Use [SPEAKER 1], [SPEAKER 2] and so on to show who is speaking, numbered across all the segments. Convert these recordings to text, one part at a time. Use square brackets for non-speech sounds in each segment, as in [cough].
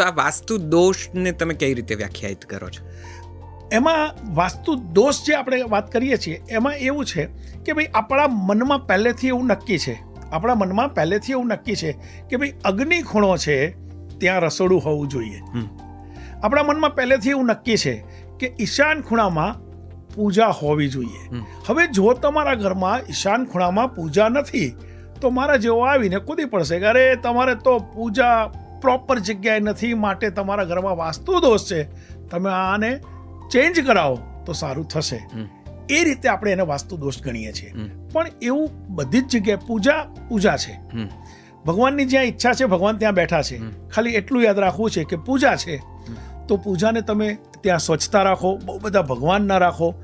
[SPEAKER 1] તો આ વાસ્તુ દોષને તમે કઈ રીતે વ્યાખ્યાયિત કરો છો?
[SPEAKER 2] એમાં વાસ્તુ દોષ જે આપણે વાત કરીએ છીએ એમાં એવું છે કે ભાઈ આપણા મનમાં પહેલેથી એવું નક્કી છે આપણા મનમાં પહેલેથી એવું નક્કી છે કે ભાઈ અગ્નિ ખૂણો છે ત્યાં રસોડું હોવું જોઈએ. આપણા મનમાં પહેલેથી એવું નક્કી છે કે ઈશાન ખૂણામાં પૂજા હોવી જોઈએ. હવે જો તમારા ઘરમાં ઈશાન ખૂણામાં પૂજા નથી તો મારા જેવો આવીને કૂદી પડશે કે અરે તમારે તો પૂજા પ્રોપર જગ્યાએ નથી માટે તમારા ઘરમાં વાસ્તુ દોષ છે તમે આને ચેન્જ કરાવો તો સારું થશે. એ રીતે આપણે એને વાસ્તુ દોષ ગણીએ છીએ. પણ એવું બધી જ જગ્યાએ પૂજા પૂજા છે. ભગવાનની જ્યાં ઈચ્છા છે ભગવાન ત્યાં બેઠા છે. ખાલી એટલું યાદ રાખવું છે કે પૂજા છે. તો પૂજાને તમે ત્યાં સ્વચ્છતા રાખો બહુ બધા ભગવાન ના રાખો.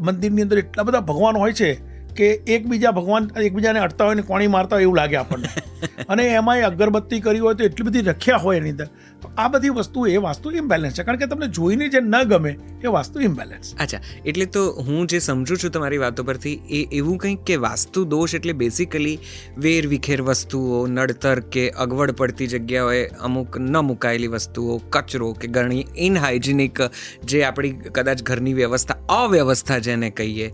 [SPEAKER 2] મંદિરની અંદર એટલા બધા ભગવાન હોય છે કે એકબીજા ભગવાન એકબીજાને અડતા હોય ને કોણી મારતા હોય એવું લાગે આપણને. [laughs] અને એમાંય અગરબત્તી કરી હોય તો એટલી બધી રખ્યા હોય એની અંદર. તો આ બધી વસ્તુ એ વાસ્તુ ઇમ્બેલેન્સ છે. કારણ કે તમને જોઈને જે ન ગમે એ વાસ્તુ ઇમ્બેલેન્સ
[SPEAKER 1] અચ્છા એટલે તો હું જે સમજુ છું તમારી વાતો પરથી એ એવું કંઈક કે વાસ્તુ દોષ એટલે બેસિકલી વેર વિખેર વસ્તુઓ નડતર કે અગવડ પડતી જગ્યાઓએ અમુક ન મુકાયેલી વસ્તુઓ કચરો કે ઘણી ઇનહાઇજિનિક જે આપણી કદાચ ઘરની વ્યવસ્થા અવ્યવસ્થા જેને કહીએ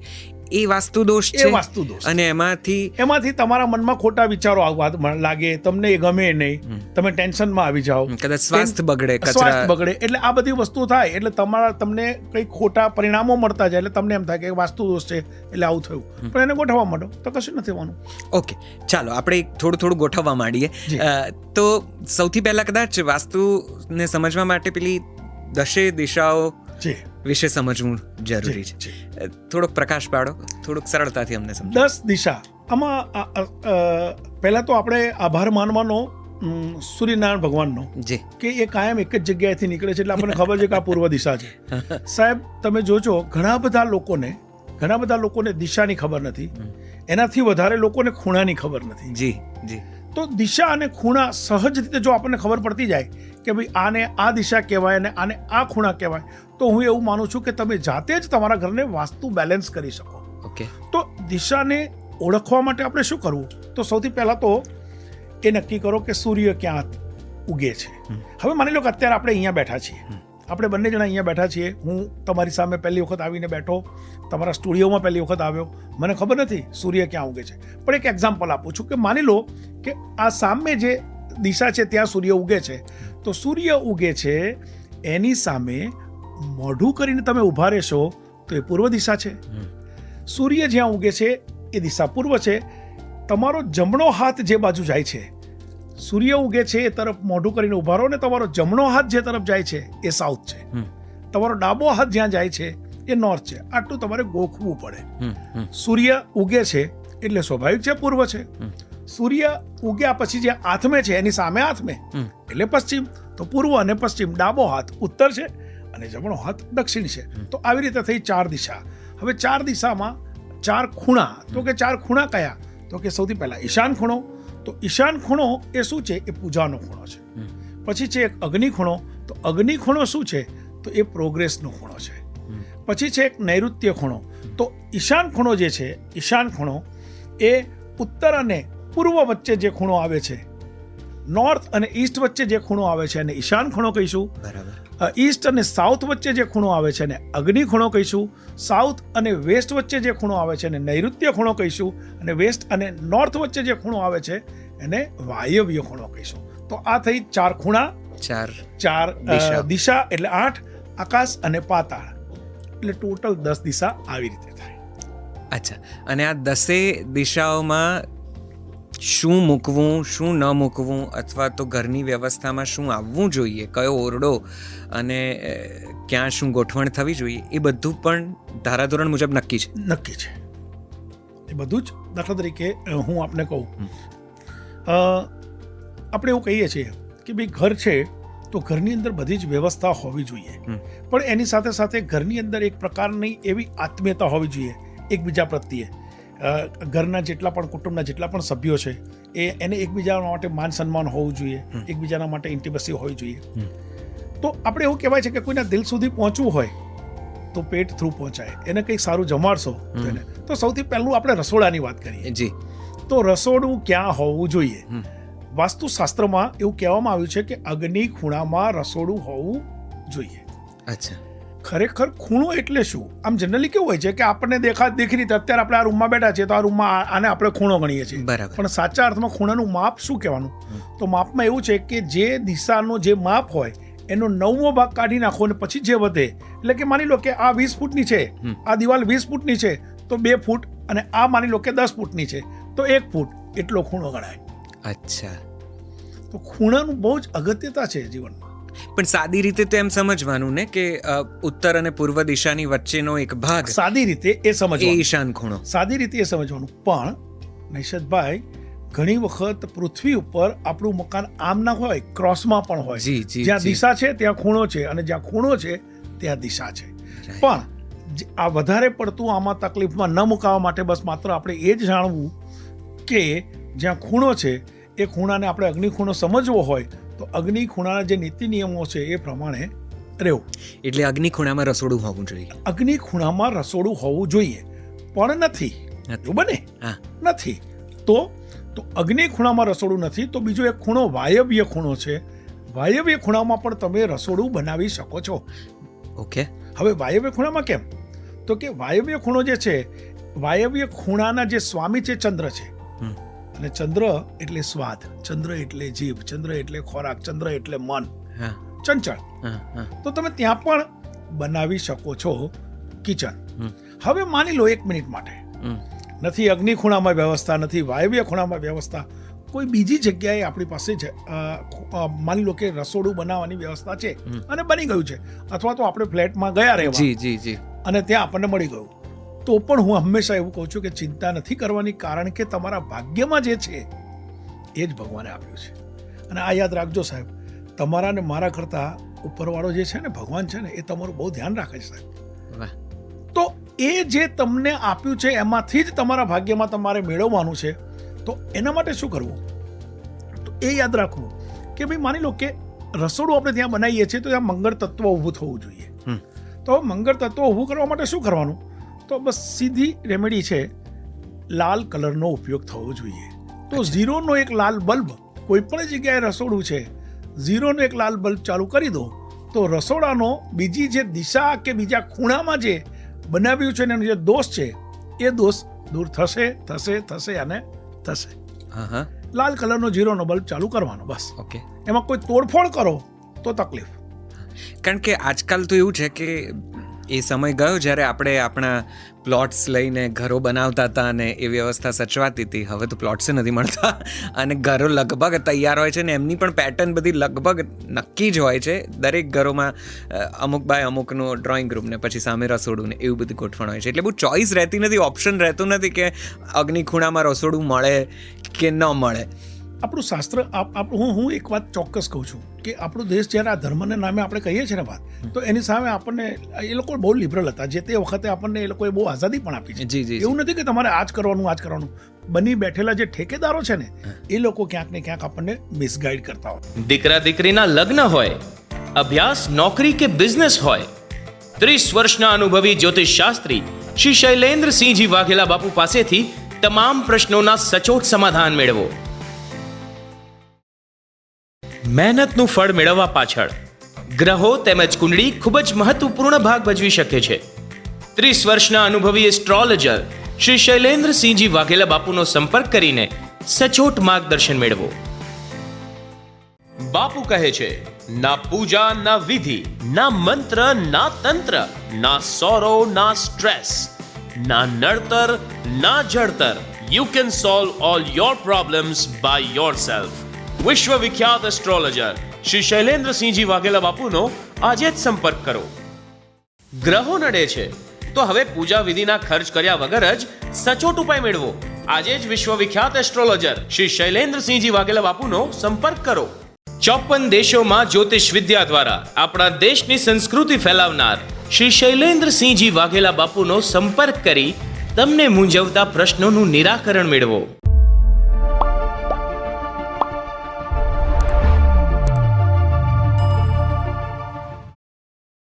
[SPEAKER 1] એ વાસ્તુ દોષ
[SPEAKER 2] એ
[SPEAKER 1] છે.
[SPEAKER 2] વાસ્તુ દોષ
[SPEAKER 1] અને એમાંથી
[SPEAKER 2] એમાંથી તમારા મનમાં ખોટા વિચારો આવવા લાગે તમને એ ગમે નહીં તમે ટેન્શનમાં આવી જાઓ.
[SPEAKER 1] કદાચ સ્વાસ્થ્ય બગડે
[SPEAKER 2] સ્વાસ્થ્ય બગડે એટલે આ બધી વસ્તુ થાય એટલે તમારા તમને કંઈક ખોટા પરિણામો મળતા જાય એટલે તમને એમ થાય કે વાસ્તુ દોષ છે એટલે આવું થયું. પણ એને ગોઠવવા માંડો તો કશું નથી થવાનું
[SPEAKER 1] ઓકે ચાલો આપણે થોડું થોડું ગોઠવવા માંડીએ. તો સૌથી પહેલા કદાચ વાસ્તુને સમજવા માટે પેલી દશે દિશાઓ વિશે સમજવું જરૂરી છે. થોડોક પ્રકાશ પાડો થોડુંક સરળતાથી અમને સમજો
[SPEAKER 2] દસ દિશા. આમાં પહેલા તો આપણે આભાર માનવાનો સૂર્યનારાયણ ભગવાનનો
[SPEAKER 1] જે.
[SPEAKER 2] કે એ કાયમ એક જ જગ્યાએથી નીકળે છે એટલે આપણને ખબર છે કે આ પૂર્વ દિશા છે. સાહેબ તમે જોજો ઘણા બધા લોકોને ઘણા બધા લોકોને દિશાની ખબર નથી. એનાથી વધારે લોકોને ખૂણાની ખબર નથી.
[SPEAKER 1] જી જી.
[SPEAKER 2] તો દિશા અને ખૂણા સહજ રીતે જો આપણને ખબર પડતી જાય કે ભાઈ આને આ દિશા કહેવાય અને આને આ ખૂણા કહેવાય તો હું એવું માનું છું કે તમે જાતે જ તમારા ઘરને વાસ્તુ બેલેન્સ કરી શકો.
[SPEAKER 1] ઓકે.
[SPEAKER 2] તો દિશાને ઓળખવા માટે આપણે શું કરવું? તો સૌથી પહેલાં તો એ નક્કી કરો કે સૂર્ય ક્યાં ઉગે છે. હવે માની લો કે અત્યારે આપણે અહીંયા બેઠા છીએ. આપણે બંને જણા અહીંયા બેઠા છીએ. હું તમારી સામે પહેલી વખત આવીને બેઠો. તમારા સ્ટુડિયોમાં પહેલી વખત આવ્યો. મને ખબર નથી સૂર્ય ક્યાં ઉગે છે. પણ એક એક્ઝામ્પલ આપું છું કે માની લો કે આ સામે જે દિશા છે ત્યાં સૂર્ય ઉગે છે. તો સૂર્ય ઉગે છે એની સામે મોઢું કરીને તમે ઊભા રહેશો તો એ પૂર્વ દિશા છે. સૂર્ય જ્યાં ઉગે છે એ દિશા પૂર્વ છે. તમારો જમણો હાથ જે બાજુ જાય છે સૂર્ય ઉગે છે એ તરફ મોઢું કરીને ઊભા રહો ને તમારો જમણો હાથ જે તરફ જાય છે એ સાઉથ છે. તમારો ડાબો હાથ જ્યાં જાય છે એ નોર્થ છે. આટલું તમારે ગોખવું પડે. સૂર્ય ઉગે છે એટલે સ્વાભાવિક છે પૂર્વ છે. સૂર્ય ઉગ્યા પછી જે આથમે છે એની સામે આથમે. એટલે પશ્ચિમ. તો પૂર્વ અને પશ્ચિમ ડાબો હાથ ઉત્તર છે અને જમણો હાથ દક્ષિણ છે. તો આવી રીતે થઈ ચાર દિશા. હવે ચાર દિશામાં ચાર ખૂણા. તો કે ચાર ખૂણા કયા? તો કે સૌથી પહેલા ઈશાન ખૂણો તો ઈશાન ખૂણો એ શું છે? એ પૂજાનો ખૂણો છે. પછી છે એક અગ્નિ ખૂણો. તો અગ્નિ ખૂણો શું છે? તો એ પ્રોગ્રેસનો ખૂણો છે. પછી છે એક નૈઋત્ય ખૂણો. તો ઈશાન ખૂણો જે છે ઈશાન ખૂણો એ ઉત્તર અને પૂર્વ વચ્ચે જે ખૂણો આવે છે નોર્થ અને ઈસ્ટ વચ્ચે જે ખૂણો આવે છે અને ઈશાન ખૂણો કહીશું.
[SPEAKER 1] બરાબર.
[SPEAKER 2] ઈસ્ટ અને સાઉથ વચ્ચે જે ખૂણો આવે છે એને અગ્નિ ખૂણો કહીશું. સાઉથ અને વેસ્ટ વચ્ચે જે ખૂણો આવે છે એને નૈઋત્ય ખૂણો કહીશું. અને વેસ્ટ અને નોર્થ વચ્ચે જે ખૂણો આવે છે એને વાયવ્ય ખૂણો કહીશું. તો આ થઈ ચાર ખૂણા.
[SPEAKER 1] ચાર
[SPEAKER 2] ચાર.
[SPEAKER 1] દિશા
[SPEAKER 2] એટલે આઠ આકાશ અને પાતાળ. એટલે ટોટલ દસ દિશા આવી રીતે થાય.
[SPEAKER 1] અચ્છા. અને આ દસે દિશાઓમાં શું મૂકવું શું ન મૂકવું અથવા તો ઘરની વ્યવસ્થામાં શું આવવું જોઈએ કયો ઓરડો અને ક્યાં શું ગોઠવણ થવી જોઈએ એ બધું પણ ધારાધોરણ મુજબ નક્કી છે.
[SPEAKER 2] નક્કી છે. એ બધું જ દાખલા તરીકે હું આપને કહું. આપણે એવું કહીએ છીએ કે ભાઈ ઘર છે તો ઘરની અંદર બધી જ વ્યવસ્થા હોવી જોઈએ. પણ એની સાથે સાથે ઘરની અંદર એક પ્રકારની એવી આત્મીયતા હોવી જોઈએ એકબીજા પ્રત્યે. ઘરના જેટલા પણ કુટુંબના જેટલા પણ સભ્યો છે એ એને એકબીજા માટે માન સન્માન હોવું જોઈએ એકબીજાના માટે ઇન્ટિમસી હોવી જોઈએ. તો આપણે એવું કહેવાય છે કે કોઈના દિલ સુધી પહોંચવું હોય તો પેટ થ્રુ પહોંચાય. એને કંઈક સારું જમાડશો એને તો સૌથી પહેલું આપણે રસોડાની વાત કરીએ.
[SPEAKER 1] જી.
[SPEAKER 2] તો રસોડું ક્યાં હોવું જોઈએ? વાસ્તુશાસ્ત્રમાં એવું કહેવામાં આવ્યું છે કે અગ્નિ ખૂણામાં રસોડું હોવું જોઈએ.
[SPEAKER 1] અચ્છા.
[SPEAKER 2] ખરેખર ખૂણો એટલે શું? આમ જનરલી કેવું હોય છે કે આપણને દેખા દેખી રીતે અત્યારે આપણે આ રૂમમાં બેઠા છીએ તો આ રૂમમાં આને આપણે ખૂણો ગણીએ છીએ.
[SPEAKER 1] બરાબર.
[SPEAKER 2] પણ સાચા અર્થમાં ખૂણાનું માપ શું કહેવાનું? તો માપમાં એવું છે કે જે દિશાનો જે માપ હોય એનો નવમો ભાગ કાઢી નાખો અને પછી જે વધે એટલે કે માની લો કે આ વીસ ફૂટની છે આ દિવાલ વીસ ફૂટની છે તો બે ફૂટ અને આ માની લો કે દસ ફૂટની છે તો એક ફૂટ એટલો ખૂણો ગણાય.
[SPEAKER 1] અચ્છા.
[SPEAKER 2] તો ખૂણાનું બહુ જ અગત્યતા છે જીવનમાં.
[SPEAKER 1] પણ સાદી રીતે તો એમ સમજવાનું ને કે ઉત્તર અને પૂર્વ દિશાની વચ્ચેનો એક ભાગ.
[SPEAKER 2] સાદી રીતે એ સમજવાનું.
[SPEAKER 1] ઈશાન ખૂણો.
[SPEAKER 2] સાદી રીતે એ સમજવાનું. પણ નૈશદભાઈ ઘણી વખત પૃથ્વી ઉપર આપણું મકાન આમ ના હોય ક્રોસમાં પણ હોય. જ્યાં દિશા છે ત્યાં ખૂણો છે અને જ્યાં ખૂણો છે ત્યાં દિશા છે. પણ આ વધારે પડતું આમાં તકલીફમાં ન મુકાવા માટે બસ માત્ર આપણે એ જ જાણવું કે જ્યાં ખૂણો છે એ ખૂણાને આપણે અગ્નિ ખૂણો સમજવો હોય તો અગ્નિ ખૂણાના જે નીતિ નિયમો છે એ પ્રમાણે રહેવું.
[SPEAKER 1] એટલે અગ્નિ ખૂણામાં રસોડું હોવું જોઈએ.
[SPEAKER 2] અગ્નિ ખૂણામાં રસોડું હોવું જોઈએ પણ નથી. એવું બને?
[SPEAKER 1] હા.
[SPEAKER 2] નથી. તો તો અગ્નિ ખૂણામાં રસોડું નથી તો બીજો એક ખૂણો વાયવ્ય ખૂણો છે. વાયવ્ય ખૂણામાં પણ તમે રસોડું બનાવી શકો છો.
[SPEAKER 1] ઓકે.
[SPEAKER 2] હવે વાયવ્ય ખૂણામાં કેમ? તો કે વાયવ્ય ખૂણો જે છે વાયવ્ય ખૂણાના જે સ્વામી છે ચંદ્ર છે. અને ચંદ્ર એટલે સ્વાદ ચંદ્ર એટલે જીભ ચંદ્ર એટલે ખોરાક ચંદ્ર એટલે મન.
[SPEAKER 1] હા.
[SPEAKER 2] ચંચળ. તો તમે ત્યાં પણ બનાવી શકો છો કિચન. હવે માની લો એક મિનિટ માટે. નથી અગ્નિ ખૂણામાં વ્યવસ્થા નથી વાયવ્ય ખૂણામાં વ્યવસ્થા. કોઈ બીજી જગ્યાએ આપણી પાસે છે માની લો કે રસોડું બનાવવાની વ્યવસ્થા છે અને બની ગયું છે. અથવા તો આપણે ફ્લેટમાં ગયા રહેવા. અને ત્યાં આપણને મળી ગયું. તો પણ હું હંમેશા એવું કહું છું કે ચિંતા નથી કરવાની કારણ કે તમારા ભાગ્યમાં જે છે એ જ ભગવાને આપ્યું છે. અને આ યાદ રાખજો સાહેબ તમારા ને મારા કરતાં ઉપરવાળો જે છે ને ભગવાન છે ને એ તમારું બહુ ધ્યાન રાખે છે સાહેબ. તો એ જે તમને આપ્યું છે એમાંથી જ તમારા ભાગ્યમાં તમારે મેળવવાનું છે તો એના માટે શું કરવું? તો એ યાદ રાખવું કે ભાઈ માની લો કે રસોડું આપણે ત્યાં બનાવીએ છીએ તો ત્યાં મંગળ તત્વ ઊભું થવું જોઈએ. તો મંગળ તત્વ ઊભું કરવા માટે શું કરવાનું? તો બસ સીધી રેમેડી છે લાલ કલરનો ઉપયોગ થવો જોઈએ. તો ઝીરોનો એક લાલ બલ્બ કોઈ પણ જગ્યાએ રસોડું છે ઝીરોનો એક લાલ બલ્બ ચાલુ કરી દો તો રસોડાનો બીજી જે દિશા કે બીજા ખૂણામાં જે બનાવ્યું છે ને એનો જે દોષ છે એ દોષ દૂર થશે થશે થશે અને થશે. લાલ કલરનો ઝીરોનો બલ્બ ચાલુ કરવાનો બસ.
[SPEAKER 1] ઓકે.
[SPEAKER 2] એમાં કોઈ તોડફોડ કરો તો તકલીફ.
[SPEAKER 1] કારણ કે આજકાલ તો એવું છે કે એ સમય ગયો જ્યારે આપણે આપણા પ્લોટ્સ લઈને ઘરો બનાવતા હતા અને એ વ્યવસ્થા સચવાતી હતી. હવે તો પ્લોટ્સ નથી મળતા. અને ઘરો લગભગ તૈયાર હોય છે ને એમની પણ પેટર્ન બધી લગભગ નક્કી જ હોય છે. દરેક ઘરોમાં અમુક બાય અમુકનું ડ્રોઈંગ રૂમ ને પછી સામે રસોડું ને એવું બધું ગોઠવણ હોય છે. એટલે બહુ ચોઈસ રહેતી નથી ઓપ્શન રહેતું નથી કે અગ્નિ ખૂણામાં રસોડું મળે કે ન મળે.
[SPEAKER 2] આપણું શાસ્ત્ર હું હું એક વાત ચોક્કસ કહું છું કે આપણો દેશ જ્યારે આ ધર્મને નામે આપણે કહીએ છીએ ને વાત તો એની સામે આપણને એ લોકો બહુ લિબરલ હતા. જે તે વખતે આપણને એ લોકોએ બહુ આઝાદી પણ આપી છે.
[SPEAKER 1] જી જી જી.
[SPEAKER 2] એવું નથી કે તમારે આ જ કરવાનું આ જ કરવાનું. બની બેઠેલા જે ઠેકેદારો છે ને એ લોકો ક્યાંક ને ક્યાંક આપણને મિસગાઈડ કરતા હોય.
[SPEAKER 3] દીકરા દીકરીના લગ્ન હોય અભ્યાસ નોકરી કે બિઝનેસ હોય ત્રીસ વર્ષના અનુભવી જ્યોતિષ શાસ્ત્રી શ્રી શૈલેન્દ્રસિંહજી વાઘેલા બાપુ પાસેથી તમામ પ્રશ્નોના સચોટ સમાધાન મેળવો. મહેનતનું ફળ મેળવવા પાછળ. ગ્રહો તેમજ કુંડળી ખૂબ જ મહત્વપૂર્ણ ભાગ ભજવી શકે છે. ત્રીસ વર્ષના અનુભવી એસ્ટ્રોલોજર શ્રી શૈલેન્દ્રસિંહજી વાઘેલા બાપુનો સંપર્ક કરીને સચોટ માર્ગદર્શન મેળવો. બાપુ કહે છે, ના પૂજા, ના વિધિ, ના મંત્ર, ના તંત્ર, ના સોરો ના સ્ટ્રેસ ના નડતર, ના જડતર. You can solve all your problems by yourself વિશ્વ વિખ્યાત એસ્ટ્રોલોજર શ્રી શૈલેન્દ્રસિંહજી વાઘેલા બાપુનો આજે જ સંપર્ક કરો. ગ્રહો નડે છે. તો હવે પૂજા વિધિના ખર્ચ કર્યા વગર જ સચોટ ઉપાય મેળવો. આજે જ વિશ્વવિખ્યાત એસ્ટ્રોલોજર શ્રી શૈલેન્દ્રસિંહજી વાઘેલા બાપુનો સંપર્ક કરો. ચોપન દેશોમાં જ્યોતિષ વિદ્યા દ્વારા આપણા દેશની સંસ્કૃતિ ફેલાવનાર શ્રી શૈલેન્દ્રસિંહજી વાઘેલા બાપુનો સંપર્ક કરી તમને મૂંઝવતા પ્રશ્નોનું નિરાકરણ મેળવો.